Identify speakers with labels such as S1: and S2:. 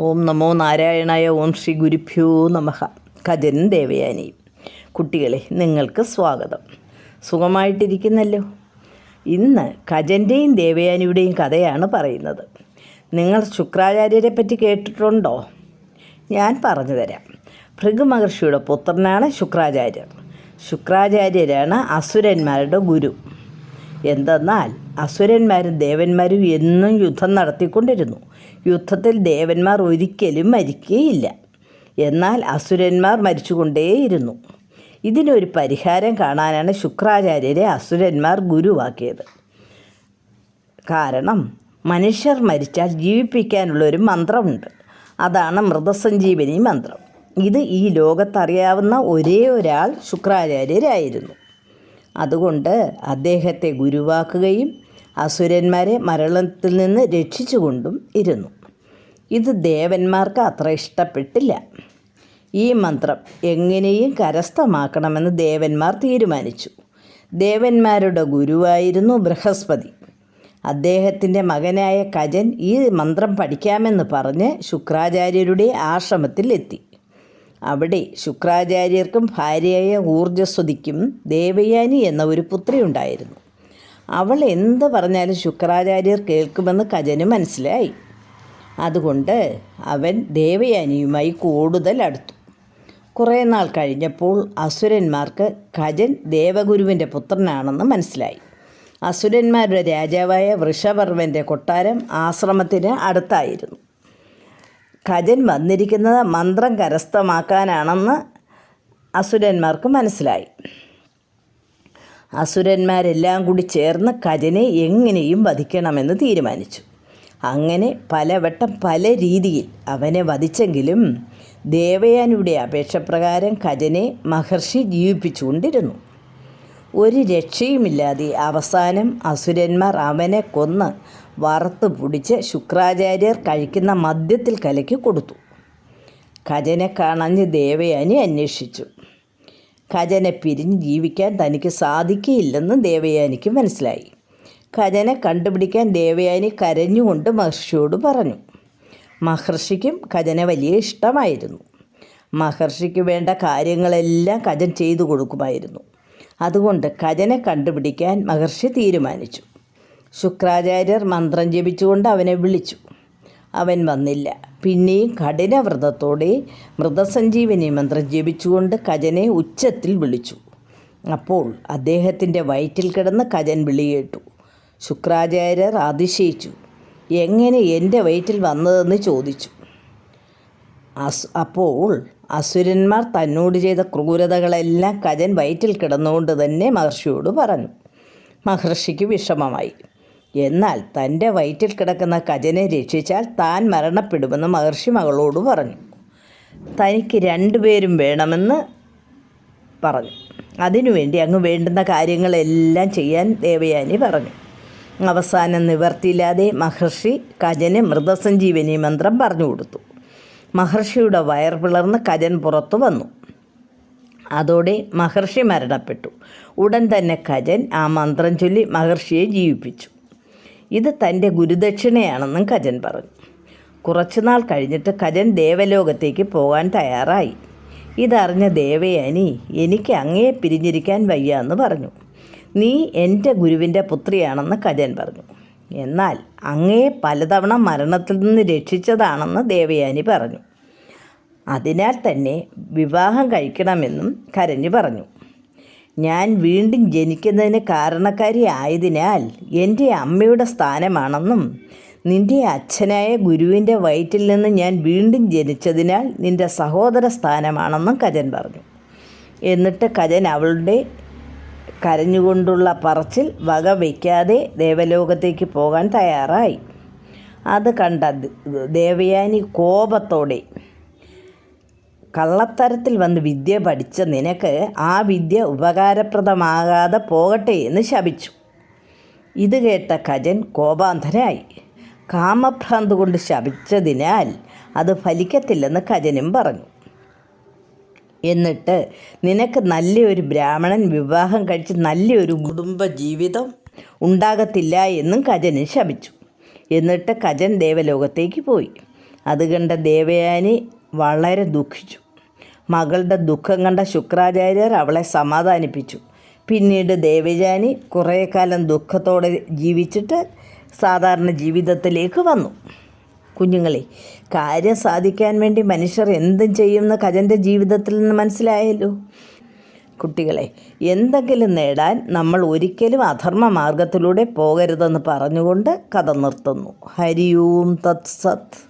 S1: ഓം നമോ നാരായണായ ഓം ശ്രീ ഗുരുഭ്യോ നമഹ കജൻ ദേവയാനി. കുട്ടികളെ നിങ്ങൾക്ക് സ്വാഗതം. സുഖമായിട്ടിരിക്കുന്നല്ലോ? ഇന്ന് കജന്റെയും ദേവയാനിയുടെയും കഥയാണ് പറയുന്നത്. നിങ്ങൾ ശുക്രാചാര്യരെ പറ്റി കേട്ടിട്ടുണ്ടോ? ഞാൻ പറഞ്ഞു തരാം. ഭൃഗു മഹർഷിയുടെ പുത്രനാണ് ശുക്രാചാര്യർ. ശുക്രാചാര്യരാണ് അസുരന്മാരുടെ ഗുരു. എന്തെന്നാൽ അസുരന്മാരും ദേവന്മാരും എന്നും യുദ്ധം നടത്തിക്കൊണ്ടിരുന്നു. യുദ്ധത്തിൽ ദേവന്മാർ ഒരിക്കലും മരിക്കുകയില്ല. എന്നാൽ അസുരന്മാർ മരിച്ചുകൊണ്ടേയിരുന്നു. ഇതിനൊരു പരിഹാരം കാണാനാണ് ശുക്രാചാര്യരെ അസുരന്മാർ ഗുരുവാക്കിയത്. കാരണം മനുഷ്യർ മരിച്ചാൽ ജീവിപ്പിക്കാനുള്ള ഒരു മന്ത്രമുണ്ട്. അതാണ് മൃതസഞ്ജീവനി മന്ത്രം. ഇത് ഈ ലോകത്തറിയാവുന്ന ഒരേ ഒരാൾ ശുക്രാചാര്യരായിരുന്നു. അതുകൊണ്ട് അദ്ദേഹത്തെ ഗുരുവാക്കുകയും അസുരന്മാരെ മരണത്തിൽ നിന്ന് രക്ഷിച്ചുകൊണ്ടും ഇരുന്നു. ഇത് ദേവന്മാർക്ക് അത്ര ഇഷ്ടപ്പെട്ടില്ല. ഈ മന്ത്രം എങ്ങനെയും കരസ്ഥമാക്കണമെന്ന് ദേവന്മാർ തീരുമാനിച്ചു. ദേവന്മാരുടെ ഗുരുവായിരുന്നു ബൃഹസ്പതി. അദ്ദേഹത്തിന്റെ മകനായ കജൻ ഈ മന്ത്രം പഠിക്കാമെന്ന് പറഞ്ഞ് ശുക്രാചാര്യരുടെ ആശ്രമത്തിൽ എത്തി. അവിടെ ശുക്രാചാര്യർക്കും ഭാര്യയായ ഊർജസ്വതിക്കും ദേവയാനി എന്ന ഒരു പുത്രി ഉണ്ടായിരുന്നു. അവൾ എന്ത് പറഞ്ഞാലും ശുക്രാചാര്യർ കേൾക്കുമെന്ന് കജന് മനസ്സിലായി. അതുകൊണ്ട് അവൻ ദേവയാനിയുമായി കൂടുതൽ അടുത്തു. കുറേ നാൾ കഴിഞ്ഞപ്പോൾ അസുരന്മാർക്ക് കജൻ ദേവഗുരുവിന്റെ പുത്രനാണെന്ന് മനസ്സിലായി. അസുരന്മാരുടെ രാജാവായ വൃഷപർവന്റെ കൊട്ടാരം ആശ്രമത്തിന് അടുത്തായിരുന്നു. കജൻ വന്നിരിക്കുന്നത് മന്ത്രം കരസ്ഥമാക്കാനാണെന്ന് അസുരന്മാർക്ക് മനസ്സിലായി. അസുരന്മാരെല്ലാം കൂടി ചേർന്ന് കജനെ എങ്ങനെയും വധിക്കണമെന്ന് തീരുമാനിച്ചു. അങ്ങനെ പലവട്ടം പല രീതിയിൽ അവനെ വധിച്ചെങ്കിലും ദേവയാനിയുടെ അപേക്ഷപ്രകാരം കജനെ മഹർഷി ജീവിപ്പിച്ചുകൊണ്ടിരുന്നു. ഒരു രക്ഷയുമില്ലാതെ അവസാനം അസുരന്മാർ അവനെ കൊന്ന് വറുത്ത് പിടിച്ച് ശുക്രാചാര്യർ കഴിക്കുന്ന മദ്യത്തിൽ കലക്കി കൊടുത്തു. ഖജനെ കാണഞ്ഞ് ദേവയാനി അന്വേഷിച്ചു. ഖജനെ പിരിഞ്ഞ് ജീവിക്കാൻ തനിക്ക് സാധിക്കുകയില്ലെന്ന് ദേവയാനിക്ക് മനസ്സിലായി. ഖജനെ കണ്ടുപിടിക്കാൻ ദേവയാനി കരഞ്ഞുകൊണ്ട് മഹർഷിയോട് പറഞ്ഞു. മഹർഷിക്കും ഖജനെ വലിയ ഇഷ്ടമായിരുന്നു. മഹർഷിക്ക് വേണ്ട കാര്യങ്ങളെല്ലാം ഖജൻ ചെയ്തു കൊടുക്കുമായിരുന്നു. അതുകൊണ്ട് ഖജനെ കണ്ടുപിടിക്കാൻ മഹർഷി തീരുമാനിച്ചു. ശുക്രാചാര്യർ മന്ത്രം ജപിച്ചുകൊണ്ട് അവനെ വിളിച്ചു. അവൻ വന്നില്ല. പിന്നെയും കഠിനവ്രതത്തോടെ മൃതസഞ്ജീവനി മന്ത്രം ജപിച്ചുകൊണ്ട് കജനെ ഉച്ചത്തിൽ വിളിച്ചു. അപ്പോൾ അദ്ദേഹത്തിന്റെ വയറ്റിൽ കിടന്ന് കജൻ വിളിയേട്ടു ശുക്രാചാര്യർ അതിശയിച്ചു. എങ്ങനെ എന്റെ വയറ്റിൽ വന്നതെന്ന് ചോദിച്ചു. അസ് അപ്പോൾ അസുരന്മാർ തന്നോട് ചെയ്ത ക്രൂരതകളെല്ലാം കജൻ വയറ്റിൽ കിടന്നുകൊണ്ട് തന്നെ മഹർഷിയോട് പറഞ്ഞു. മഹർഷിക്ക് വിഷമമായി. എന്നാൽ തന്റെ വയറ്റിൽ കിടക്കുന്ന കജനെ രക്ഷിച്ചാൽ താൻ മരണപ്പെടുമെന്ന് മഹർഷി മകളോട് പറഞ്ഞു. തനിക്ക് രണ്ടുപേരും വേണമെന്ന് പറഞ്ഞു. അതിനുവേണ്ടി അങ്ങ് വേണ്ടുന്ന കാര്യങ്ങളെല്ലാം ചെയ്യാൻ ദേവയാനി പറഞ്ഞു. അവസാനം നിവർത്തിയില്ലാതെ മഹർഷി കജന് മൃതസഞ്ജീവനി മന്ത്രം പറഞ്ഞു കൊടുത്തു. മഹർഷിയുടെ വയർ പിളർന്ന് കജൻ പുറത്തു വന്നു. അതോടെ മഹർഷി മരണപ്പെട്ടു. ഉടൻ തന്നെ കജൻ ആ മന്ത്രം ചൊല്ലി മഹർഷിയെ ജീവിപ്പിച്ചു. ഇത് തന്റെ ഗുരുദക്ഷിണയാണെന്നും കജൻ പറഞ്ഞു. കുറച്ചുനാൾ കഴിഞ്ഞിട്ട് കജൻ ദേവലോകത്തേക്ക് പോകാൻ തയ്യാറായി. ഇതറിഞ്ഞ ദേവയാനി എനിക്ക് അങ്ങയെ പിരിഞ്ഞിരിക്കാൻ വയ്യ എന്ന് പറഞ്ഞു. നീ എന്റെ ഗുരുവിന്റെ പുത്രിയാണെന്ന് കജൻ പറഞ്ഞു. എന്നാൽ അങ്ങയെ പലതവണ മരണത്തിൽ നിന്ന് രക്ഷിച്ചതാണെന്ന് ദേവയാനി പറഞ്ഞു. അതിനാൽ തന്നെ വിവാഹം കഴിക്കണമെന്നും കരഞ്ഞു പറഞ്ഞു. ഞാൻ വീണ്ടും ജനിക്കുന്നതിന് കാരണക്കാരി ആയതിനാൽ എന്റെ അമ്മയുടെ സ്ഥാനമാണെന്നും നിന്റെ അച്ഛനായ ഗുരുവിന്റെ വയറ്റിൽ നിന്ന് ഞാൻ വീണ്ടും ജനിച്ചതിനാൽ നിന്റെ സഹോദര സ്ഥാനമാണെന്നും കജൻ പറഞ്ഞു. എന്നിട്ട് കജൻ അവളുടെ കരഞ്ഞുകൊണ്ടുള്ള പറച്ചിൽ വക വയ്ക്കാതെ ദേവലോകത്തേക്ക് പോകാൻ തയ്യാറായി. അത് കണ്ട ദേവയാനി കോപത്തോടെ കള്ളത്തരത്തിൽ വന്ന് വിദ്യ പഠിച്ച നിനക്ക് ആ വിദ്യ ഉപകാരപ്രദമാകാതെ പോകട്ടെ എന്ന് ശപിച്ചു. ഇത് കേട്ട കജൻ കോപാന്ധനായി കാമഭ്രാന്ത് കൊണ്ട് ശപിച്ചതിനാൽ അത് ഫലിക്കത്തില്ലെന്ന് കജനും പറഞ്ഞു. എന്നിട്ട് നിനക്ക് നല്ലൊരു ബ്രാഹ്മണൻ വിവാഹം കഴിച്ച് നല്ലൊരു കുടുംബ ജീവിതം ഉണ്ടാകത്തില്ല എന്നും കജന് ശപിച്ചു. എന്നിട്ട് കജൻ ദേവലോകത്തേക്ക് പോയി. അത് കണ്ട ദേവയാനി വളരെ ദുഃഖിച്ചു. മകളുടെ ദുഃഖം കണ്ട ശുക്രാചാര്യർ അവളെ സമാധാനിപ്പിച്ചു. പിന്നീട് ദേവജാനി കുറേ കാലം ദുഃഖത്തോടെ ജീവിച്ചിട്ട് സാധാരണ ജീവിതത്തിലേക്ക് വന്നു. കുഞ്ഞുങ്ങളെ കാര്യം സാധിക്കാൻ വേണ്ടി മനുഷ്യർ എന്തും ചെയ്യുമെന്ന് കജന്റെ ജീവിതത്തിൽ നിന്ന് മനസ്സിലായല്ലോ. കുട്ടികളെ എന്തെങ്കിലും നേടാൻ നമ്മൾ ഒരിക്കലും അധർമ്മ മാർഗത്തിലൂടെ പോകരുതെന്ന് പറഞ്ഞുകൊണ്ട് കഥ നിർത്തുന്നു. ഹരിയൂം തത്സത്ത് സത്